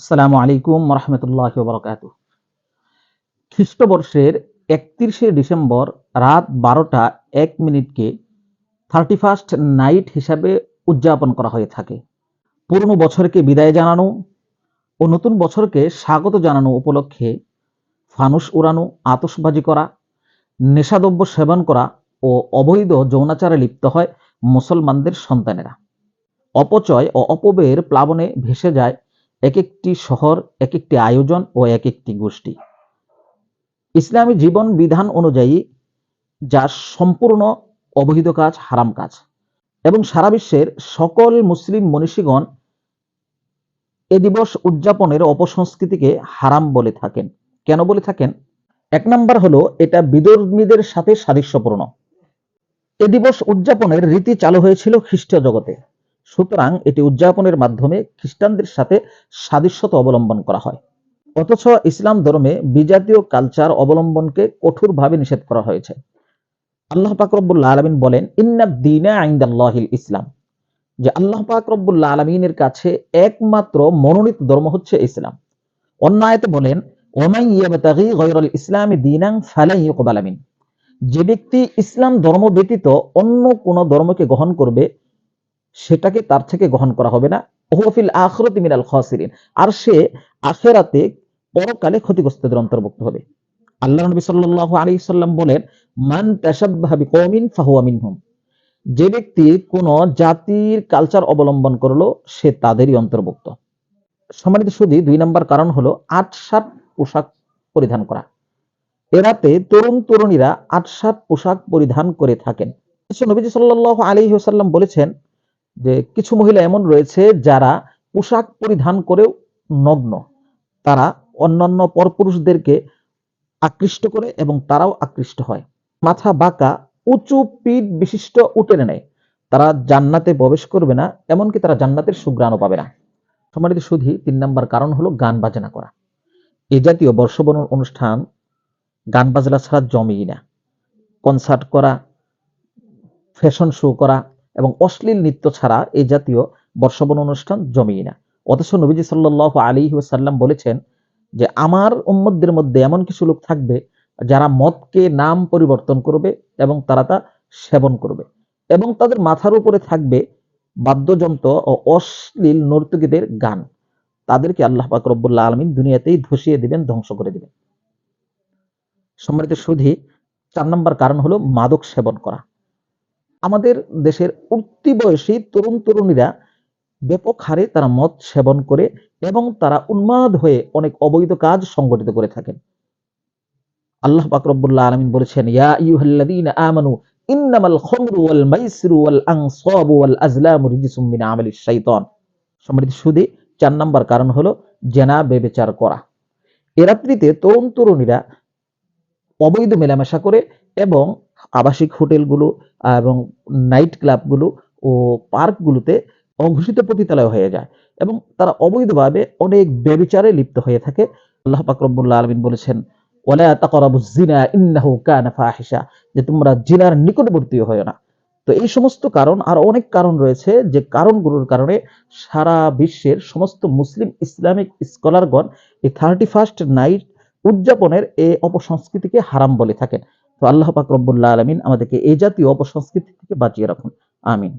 আসসালামু আলাইকুম রহমতুল্লাহ বরকাত খ্রিস্টবর্ষের একত্রিশে ডিসেম্বর রাত বারোটা এক মিনিটকে থার্টি ফার্স্ট নাইট হিসাবে উদযাপন করা হয়ে থাকে। পুরনো বছরকে বিদায় জানানো ও নতুন বছরকে স্বাগত জানানো উপলক্ষে ফানুস উড়ানো আতসবাজি করা, নেশাদ্রব্য সেবন করা ও অবৈধ যৌনাচারে লিপ্ত হয় মুসলমানদের সন্তানেরা। অপচয় ও অপব্যয়ের প্লাবনে ভেসে যায় এক একটি শহর এক একটি আয়োজন ও এক একটি গোষ্ঠী। ইসলামী জীবন বিধান অনুযায়ী যা সম্পূর্ণ অবহিত কাজ, হারাম কাজ এবং সারা বিশ্বের সকল মুসলিম মনীষীগণ এ দিবস উদযাপনের অপসংস্কৃতিকে হারাম বলে থাকেন। কেন বলে থাকেন? এক নাম্বার হলো, এটা বিধর্মীদের সাথে সাদৃশ্যপূর্ণ। এ দিবস উদযাপনের রীতি চালু হয়েছিল খ্রিস্টীয় জগতে। সুতরাং এটি উদযাপনের মাধ্যমে খ্রিস্টানদের সাথে সাদৃশ্যতা অবলম্বন করা হয়। অথচ ইসলাম ধর্মে বিজাতীয় কালচার অবলম্বনকে কঠোরভাবে নিষেধ করা হয়েছে। আল্লাহ পাক রব্বুল্লাহ আলমিন বলেন ইন্নাদ দিনা আইন্দাল্লাহিল ইসলাম। যে আল্লাহ পাক রব্বুল্লাহ আলমিনের কাছে একমাত্র মনোনীত ধর্ম হচ্ছে ইসলাম। অন্যায়তে বলেন ওমাই ইয়াবতাগি গয়রুল ইসলামি দিনাং ফালাই ইউকবাল আমিন। যে ব্যক্তি ইসলাম ধর্ম ব্যতীত অন্য কোন ধর্মকে গ্রহণ করবে সেটাকে তার থেকে গ্রহণ করা হবে না। ওহফিল আখরত মিনাল খাসিরিন। আর সে আখেরাতে পরকালে ক্ষতিগ্রস্তদের অন্তর্ভুক্ত হবে। আল্লাহ নবী সাল্লাল্লাহু আলাইহি সাল্লাম বলেন, মান তাশাব্বাহা বিকওমিন ফাহুয়া মিনহুম। যে ব্যক্তি কোন জাতির কালচার অবলম্বন করল, সে তাদেরই অন্তর্ভুক্ত। সম্মানিত সুদী দুই নম্বর কারণ হলো আট সাত পোশাক পরিধান করা। এরাতে তরুণ তরুণীরা আট সাত পোশাক পরিধান করে থাকেন। নবীজি সাল্লাহ আলী সাল্লাম বলেছেন যে কিছু মহিলা এমন রয়েছে যারা পোশাক পরিধান করেও নগ্ন। তারা অন্যান্য পরপুরুষদেরকে আকৃষ্ট করে এবং তারাও আকৃষ্ট হয়। মাথা বাঁকা, উঁচু পিঠ বিশিষ্ট উঠে নেয়। তারা জান্নাতে প্রবেশ করবে না, এমনকি তারা জান্নাতের সুগ্রাণও পাবে না। সম্মানিত সুধি, তিন নম্বর কারণ হলো গান বাজনা করা। এ জাতীয় বর্ষবরণ অনুষ্ঠান গান বাজনা ছাড়া জমেই না। কনসার্ট করা, ফ্যাশন শো করা এবং অশ্লীল নৃত্য ছাড়া এই জাতীয় বর্ষবরণ অনুষ্ঠান জমেই না। অথচ নবীজি সাল্লাহ আলী সাল্লাম বলেছেন যে, আমার উম্মদের মধ্যে এমন কিছু লোক থাকবে যারা মদকে নাম পরিবর্তন করবে এবং তারা তা সেবন করবে এবং তাদের মাথার উপরে থাকবে বাদ্যযন্ত্র ও অশ্লীল নর্তকীদের গান। তাদেরকে আল্লাহ পাক রব্বুল্লাহ আলমিন দুনিয়াতেই ধসিয়ে দিবেন, ধ্বংস করে দিবেন। সম্মানিত সুধী, চার নম্বর কারণ হলো মাদক সেবন করা। আমাদের দেশের উঠতি বয়সী তরুণ তরুণীরা ব্যাপক হারে তারা মদ সেবন করে এবং তারা উন্মাদ হয়ে অনেক অবৈধ কাজ সংগঠিত করে থাকেন। আল্লাহ বাকরবুল্লাহ আলমিন বলেছেন, ইয়া ইউহাল্লাযীনা আমানু, ইন্নামাল খামরু ওয়াল মাইসিরু ওয়াল আনসাবু ওয়াল আজলামু রিজসুম মিন আমালিশ শাইতান। সম্মানিত সুদী, চার নাম্বার কারণ হলো জেনা বেবেচার করা। এ রাত্রিতে তরুণ তরুণীরা অবৈধ মেলামেশা করে এবং আবাসিক হোটেলগুলো এবং নাইট ক্লাবগুলো ও পার্কগুলোতে অঘোষিত পতিতালয় হয়ে যায় এবং তারা অবৈধভাবে অনেক ব্যবিচারে লিপ্ত হয়ে থাকে। আল্লাহ পাকরবুল্লাহ আলমিন বলেছেন ওলা জিনা কানা ফাহিশা যে তোমরা জিনার নিকটবর্তী হয় না। তো এই সমস্ত কারণ আর অনেক কারণ রয়েছে যে কারণগুলোর কারণে সারা বিশ্বের সমস্ত মুসলিম ইসলামিক স্কলারগণ এই থার্টি ফার্স্ট নাইট উদযাপনের এই অপসংস্কৃতিকে হারাম বলে থাকেন। তো আল্লাহ পাক আলমিন আমাদেরকে এই জাতীয় অপসংস্কৃতি থেকে বাঁচিয়ে রাখুন। আমিন।